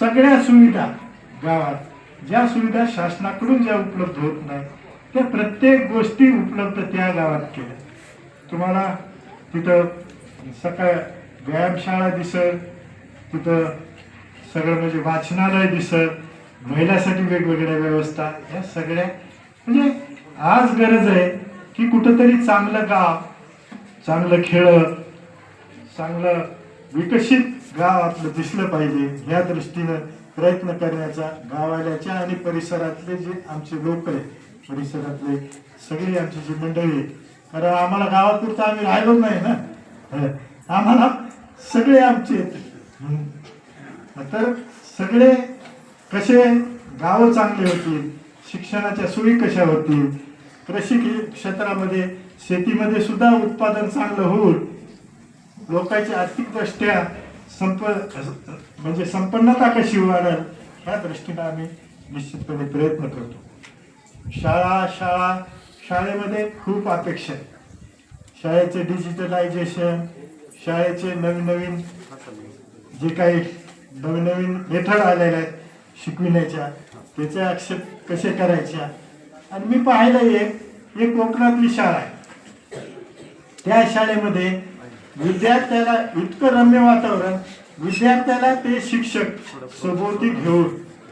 सगळ्या सुविधा गावात ज्या सुविधा शासनाकडून ज्या उपलब्ध होत नाही त्या प्रत्येक गोष्टी उपलब्ध त्या गावात केल्या. तुम्हाला तिथं सकाळ व्यायामशाळा दिसत तिथं सगळं म्हणजे वाचनालय दिसत महिलासाठी वेगवेगळ्या व्यवस्था या सगळ्या म्हणजे आज गरज आहे की कुठंतरी चांगलं गाव चांगलं खेळत चांगलं विकसित गाव आपलं दिसलं पाहिजे ह्या दृष्टीनं प्रयत्न करण्याचा गावाल्याच्या आणि परिसरातले जे आमचे लोक आहेत परिसरातले सगळी आमची जी मंडळी आहेत कारण आम्हाला गावापुरतं आम्ही राहिलो नाही ना. हं. आम्हाला सगळे आमचे तर सगळे कसे गावं चांगले होतील शिक्षणाच्या सोयी कशा होतील कृषी क्षेत्रामध्ये शेतीमध्ये सुद्धा उत्पादन चांगलं होईल लोकांची आर्थिकदृष्ट्या संप म्हणजे संपन्नता कशी वाढेल ह्या दृष्टीनं आम्ही निश्चितपणे प्रयत्न करतो. शाळा शाळा शाळेमध्ये खूप अपेक्षा आहे. शाळेचे डिजिटलायझेशन शाळेचे नवीन नवीन जे काही नवनवीन मेथड आलेल्या आहेत शिकविण्याच्या त्याचे आक्षेप कसे करायच्या आणि मी पाहिलं एक कोकणातली शाळा आहे. त्या शाळेमध्ये विद्यार्थ्याला इतकं रम्य वातावरण विद्यार्थ्याला ते शिक्षक सभोवती घेऊन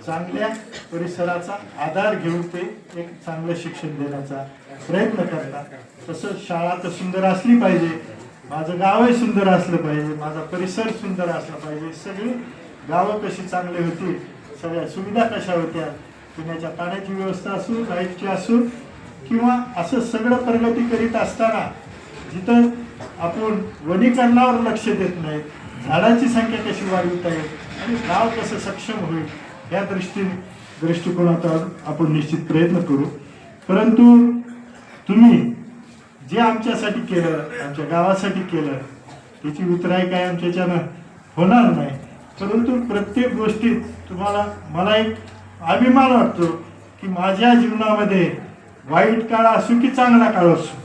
चांगल्या परिसराचा आधार घेऊन ते एक चांगलं शिक्षण देण्याचा प्रयत्न करतात. तसं शाळा तर सुंदर असली पाहिजे माझं गावही सुंदर असलं पाहिजे माझा परिसर सुंदर असला पाहिजे सगळी गावं कशी चांगली होती सगळ्या सुविधा कशा होत्या पिण्याच्या पाण्याची व्यवस्था असू लाईटची असू किंवा असं सगळं प्रगती करीत असताना जिथं आपण वनीकरणावर लक्ष देत नाही. झाडांची संख्या कशी वाढवता येईल? आणि गाव कसं सक्षम होईल? या दृष्टीने दृष्टिकोनातून आपण निश्चित प्रयत्न करू. परंतु तुम्ही जे आमच्यासाठी केलं आमच्या गावासाठी केलं त्याची उतराय काय आमच्याच्यानं होणार नाही. परंतु प्रत्येक गोष्टीत तुम्हाला मला एक अभिमान वाटतो की माझ्या जीवनामध्ये वाईट काळ असो की चांगला काळ असो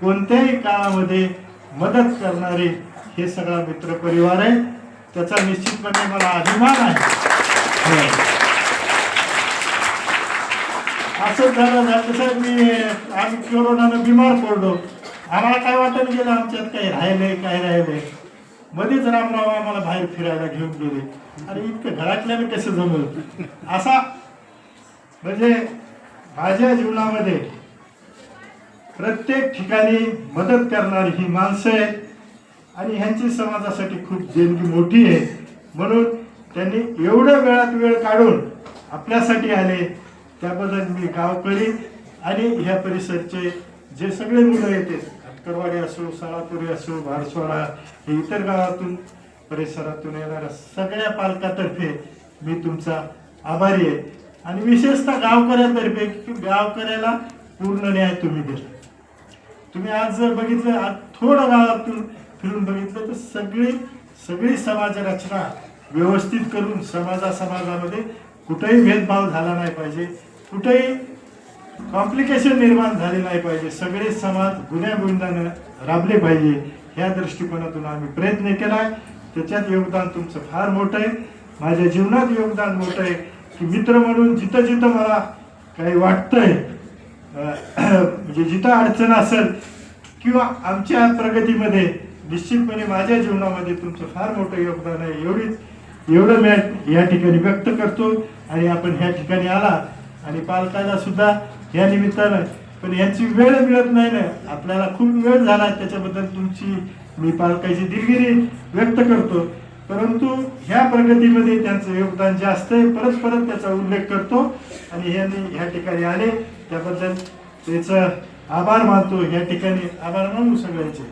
कोणत्याही काळामध्ये मदत करणारे हे सगळा मित्रपरिवार आहे. त्याचा निश्चितपणे मला अभिमान आहे. हो. असं झालं झालं. कसं मी आम्ही कोरोनानं बिमार पडलो. आम्हाला काय वाटत गेलं? आमच्यात काही राहिलंय काय राहिलंय? मध्येच रामराव आम्हाला बाहेर फिरायला घेऊन गेले. आणि इतकं घरातल्याने कसं जमलं? असा म्हणजे माझ्या जीवनामध्ये प्रत्येक ठिकाणी मदत करणारी ही माणसं आहेत. आणि ह्यांची समाजासाठी खूप देणगी मोठी आहे. म्हणून त्यांनी एवढं वेळात वेळ काढून आपल्यासाठी आले त्याबद्दल मी गावकरी आणि ह्या परिसरचे जे सगळे मुलं येते हटकरवाडी असो साळापुरी असो भारसवाडा हे इतर गावातून परिसरातून येणाऱ्या सगळ्या पालकातर्फे मी तुमचा आभारी आहे. आणि विशेषतः गावकऱ्यातर्फे की गावकऱ्याला पूर्ण न्याय तुम्ही दिला तुम्ही आज जर बघितलं आज थोडं गावात फिरून बघितलं तर सगळी सगळी समाज रचना व्यवस्थित करून समाजा समाजामध्ये कुठेही भेदभाव झाला नाही पाहिजे. कुठेही कॉम्प्लिकेशन निर्माण झाले नाही पाहिजे. सगळे समाज गुन्ह्यागुंडानं राबले पाहिजे. ह्या दृष्टिकोनातून आम्ही प्रयत्न केला आहे त्याच्यात योगदान तुमचं फार मोठं आहे. माझ्या जीवनात योगदान मोठं आहे. की मित्र म्हणून जिथं जिथं मला काही वाटतंय म्हणजे जिथं अडचण असेल किंवा आमच्या प्रगतीमध्ये निश्चितपणे माझ्या जीवनामध्ये तुमचं फार मोठं योगदान आहे. एवढीच एवढं मी या ठिकाणी व्यक्त करतो आणि आपण ह्या ठिकाणी आला आणि पालकाला सुद्धा या निमित्तानं पण यांची वेळ मिळत नाही ना. आपल्याला खूप वेळ झाला त्याच्याबद्दल तुमची मी पालकाची दिलगिरी व्यक्त करतो. परंतु ह्या प्रगतीमध्ये त्यांचं योगदान जास्त आहे. परत परत त्याचा उल्लेख करतो आणि यांनी ह्या ठिकाणी आले. त्याबद्दल त्याचं आभार मानतो. या ठिकाणी आभार मानू सगळ्यांचे.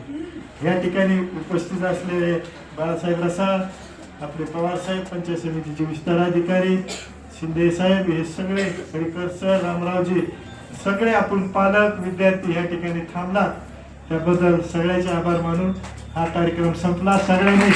या ठिकाणी उपस्थित असलेले बाळासाहेब रसाळ आपले पवारसाहेब पंचायत समितीचे विस्तार अधिकारी शिंदे साहेब हे सगळे हरिकर सर रामरावजी सगळे आपण पालक विद्यार्थी या ठिकाणी थांबला त्याबद्दल सगळ्याचे आभार मानून हा कार्यक्रम संपला. सगळ्यांनी